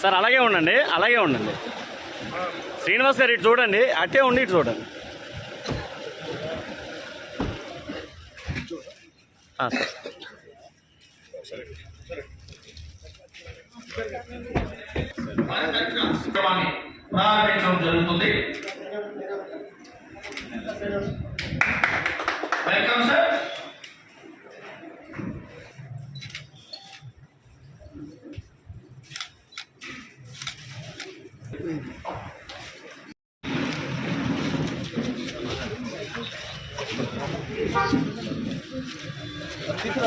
Sir అలాగే ఉండండి అలాగే ఉండండి. శ్రీనివాస్ గారు ఇటు చూడండి అట్టే ఉండి ఇటు చూడండి. ప్రారంభించడం జరుగుతుంది welcome sir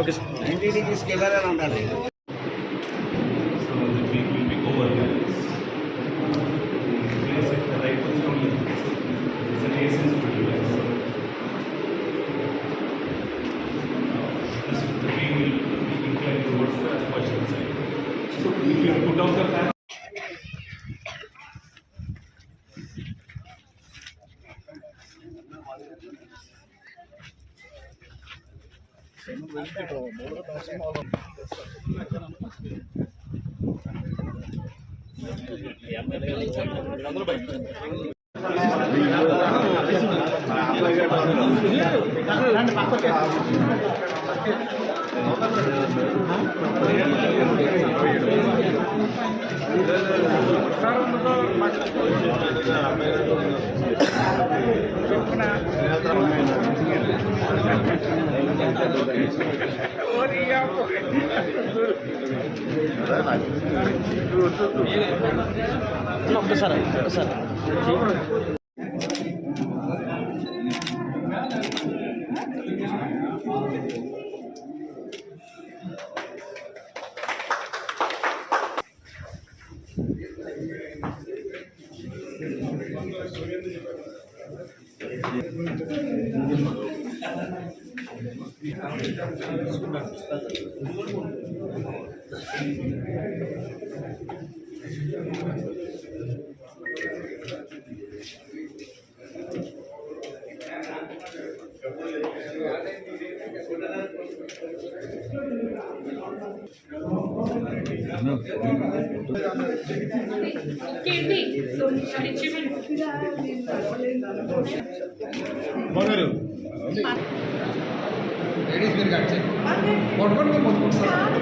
okay sir NTD తీసుకెళ్ళాలని ఉండాలి So if you put down the fan. MLA ఒక్కసారి ఒక్కసారి. కేంటి అచీవ్మెంట్ లేడీస్ మీరు కట్ చేయండి కొట్టుకోండి కొట్టుకుంటున్నారు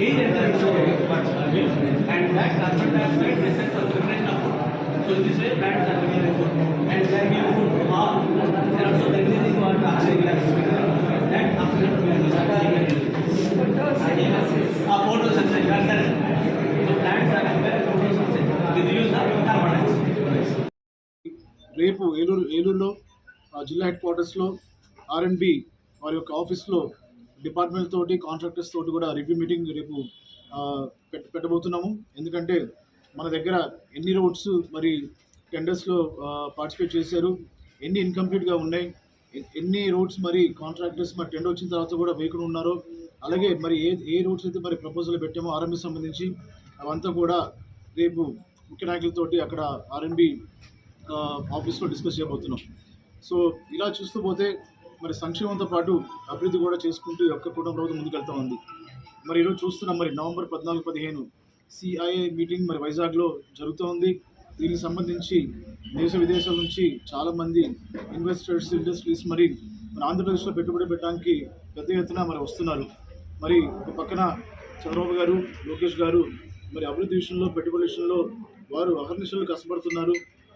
Here enter into limb and that carbon dioxide present for preparation of food. So this way plants are giving food and they are giving food to all and also they are releasing what oxygen gas. That oxygen we are using. ఆ photosynthesis, you are correct. So plants are very photosynthesis with the use of carbon dioxide. రేపు ఏలూరు ఏలూరులో ఆ, జిల్లా head క్వార్టర్స్లో ఆర్ఎండ్బి వారి యొక్క ఆఫీస్లో డిపార్ట్మెంట్ తోటి కాంట్రాక్టర్స్ తోటి కూడా రివ్యూ మీటింగ్ రేపు పెట్ పెట్టబోతున్నాము. ఎందుకంటే మన దగ్గర ఎన్ని రోడ్స్ మరి టెండర్స్లో పార్టిసిపేట్ చేశారు ఎన్ని ఇన్కంప్లీట్గా ఉన్నాయి ఎన్ని రోడ్స్ మరి కాంట్రాక్టర్స్ మరి టెండర్ వచ్చిన తర్వాత కూడా వేయకుండా ఉన్నారో అలాగే మరి ఏ ఏ రోడ్స్ అయితే మరి ప్రపోజల్ పెట్టామో ఆర్ఎంబి సంబంధించి అవంతా కూడా రేపు ముఖ్య నాయకులతోటి అక్కడ ఆర్ఎంబి ఆఫీస్లో డిస్కస్ చేయబోతున్నాం. సో ఇలా చూస్తూ పోతే మరి సంక్షేమంతో పాటు అభివృద్ధి కూడా చేసుకుంటూ ఈ యొక్క కుటుంబ ప్రభుత్వం ముందుకెళ్తా ఉంది. మరి ఈరోజు చూస్తున్నాం మరి నవంబర్ పద్నాలుగు పదిహేను సిఐఏ మీటింగ్ మరి వైజాగ్లో జరుగుతోంది దీనికి సంబంధించి దేశ విదేశాల నుంచి చాలామంది ఇన్వెస్టర్స్ ఇండస్ట్రీస్ మరి మన ఆంధ్రప్రదేశ్లో పెట్టుబడి పెట్టడానికి పెద్ద ఎత్తున మరి వస్తున్నారు. మరి ఒక పక్కన చంద్రబాబు గారు లోకేష్ గారు మరి అభివృద్ధి విషయంలో పెట్టుబడి విషయంలో వారు అహర్నిశలు కష్టపడుతున్నారు.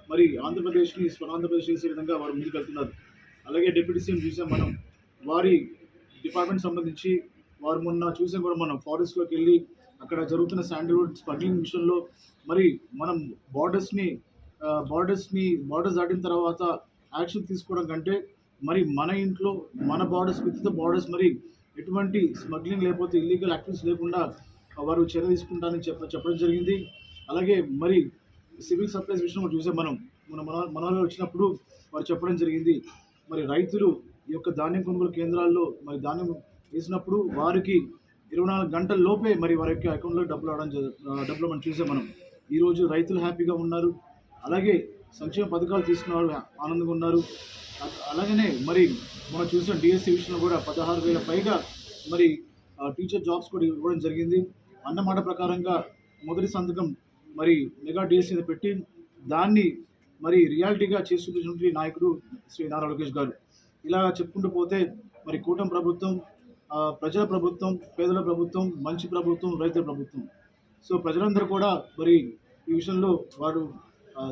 మరి ఆంధ్రప్రదేశ్ని స్వర్ణాంధ్రప్రదేశ్ చేసే విధంగా వారు ముందుకెళ్తున్నారు. అలాగే డిప్యూటీ సీఎం చూసాం మనం. వారి డిపార్ట్మెంట్ సంబంధించి వారు మొన్న చూసాం కూడా మనం ఫారెస్ట్లోకి వెళ్ళి అక్కడ జరుగుతున్న శాండల్వుడ్ స్మగ్లింగ్ మిషన్లో. మరి మనం బార్డర్స్ని బార్డర్స్ని బార్డర్స్ దాటిన తర్వాత యాక్షన్ తీసుకోవడం కంటే మరి మన ఇంట్లో మన బార్డర్స్ విత్ ద బార్డర్స్ మరి ఎటువంటి స్మగ్లింగ్ లేకపోతే ఇల్లీగల్ యాక్టివిటీస్ లేకుండా వారు చర్య తీసుకుంటారని చెప్ప చెప్పడం జరిగింది. అలాగే మరి సివిల్ సప్లైస్ విషయంలో చూసే మనం. మన మన వచ్చినప్పుడు వారు చెప్పడం జరిగింది. మరి రైతులు ఈ యొక్క ధాన్యం కొనుగోలు కేంద్రాల్లో మరి ధాన్యం వేసినప్పుడు వారికి ఇరవై నాలుగు గంటల లోపే మరి వారి యొక్క అకౌంట్లో డబ్బులు రావడం డబ్బులు మనం చూసాం మనం. ఈరోజు రైతులు హ్యాపీగా ఉన్నారు. అలాగే సంక్షేమ పథకాలు తీసుకున్న వాళ్ళు ఆనందంగా ఉన్నారు. అలాగనే మరి మనం చూసిన డిఎస్సి విషయంలో కూడా పదహారు వేల పైగా మరి ఆ, టీచర్ జాబ్స్ కూడా ఇవ్వడం జరిగింది. అన్నమాట ప్రకారంగా మొదటి సంతకం మరి మెగా డిఎస్సీ పెట్టి దాన్ని మరి రియాలిటీగా చేసి నాయకుడు శ్రీ నారా లోకేష్ గారు. ఇలా చెప్పుకుంటూ పోతే మరి కూటమి ప్రభుత్వం ప్రజల ప్రభుత్వం పేదల ప్రభుత్వం మంచి ప్రభుత్వం రైతుల ప్రభుత్వం. సో ప్రజలందరూ కూడా మరి ఈ విషయంలో వారు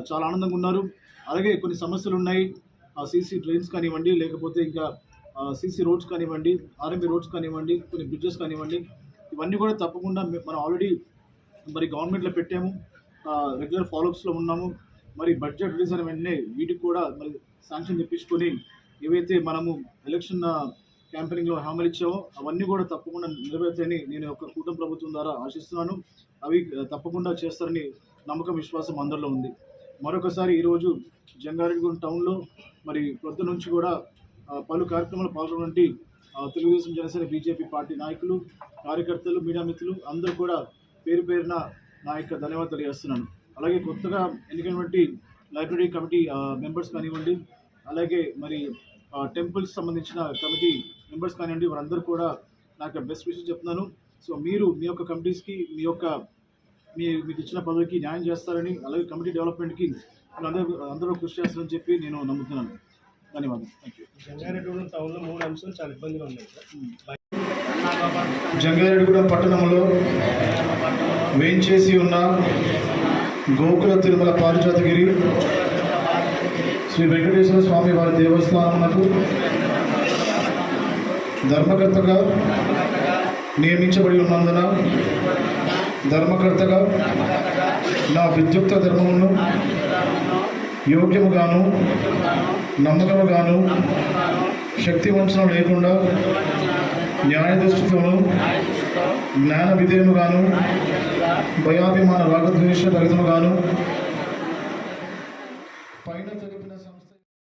చాలా ఆనందంగా ఉన్నారు. అలాగే కొన్ని సమస్యలు ఉన్నాయి. సీసీ డ్రైన్స్ కానివ్వండి లేకపోతే ఇంకా సీసీ రోడ్స్ కానివ్వండి ఆర్ఎంబీ రోడ్స్ కానివ్వండి కొన్ని బ్రిడ్జెస్ కానివ్వండి ఇవన్నీ కూడా తప్పకుండా మనం ఆల్రెడీ మరి గవర్నమెంట్లో పెట్టాము. రెగ్యులర్ ఫాలోఅప్స్లో ఉన్నాము. మరి బడ్జెట్ రిలీజ్ అయిన వెంటనే వీటికి కూడా మరి శాంక్షన్ తెప్పించుకొని ఏవైతే మనము ఎలక్షన్ క్యాంపెయినింగ్లో uh, హామీలు ఇచ్చామో అవన్నీ కూడా తప్పకుండా నెరవేర్తాయని నేను ఒక కూటమి ప్రభుత్వం ద్వారా ఆశిస్తున్నాను. అవి uh, తప్పకుండా చేస్తారని నమ్మకం విశ్వాసం అందరిలో ఉంది. మరొకసారి ఈరోజు జంగారెడ్డిగూడెం టౌన్లో మరి పొద్దు నుంచి కూడా uh, పలు కార్యక్రమాలు పాల్గొనండి తెలుగుదేశం జనసేన బీజేపీ పార్టీ నాయకులు కార్యకర్తలు మీడియా మిత్రులు అందరూ కూడా పేరు పేరున నా యొక్క ధన్యవాదాలు తెలియజేస్తున్నాను. అలాగే కొత్తగా ఎన్నికైనటువంటి లైబ్రరీ కమిటీ మెంబర్స్ కానివ్వండి అలాగే మరి టెంపుల్స్ సంబంధించిన కమిటీ మెంబర్స్ కానివ్వండి వారందరూ కూడా నాకు బెస్ట్ విషయం చెప్తున్నాను. సో మీరు మీ యొక్క కమిటీస్కి మీ యొక్క మీ మీకు ఇచ్చిన పదవికి న్యాయం చేస్తారని అలాగే కమిటీ డెవలప్మెంట్కి మీరు అందరూ అందరూ కృషి చేస్తారని చెప్పి నేను నమ్ముతున్నాను. ధన్యవాదాలు. థ్యాంక్ యూ జంగారెడ్డిగూడెం టౌన్లో మూడు అంశాలు చాలా ఇబ్బందిగా ఉన్నాయి. సార్ జంగారెడ్డిగూడెం పట్టణంలో వేంచేసి ఉన్న గోకుల తిరుమల పారిజాతగిరి శ్రీ వెంకటేశ్వర స్వామి వారి దేవస్థానమునకు ధర్మకర్తగా నియమించబడి ఉన్నందున ధర్మకర్తగా నా విద్యుక్త ధర్మమును యోగ్యముగాను నమ్మకముగాను శక్తి వంచనం లేకుండా న్యాయదృష్టితోనూ జ్ఞాన విధేయముగాను భయాభిమాన రాగద్వేష రహితముగాను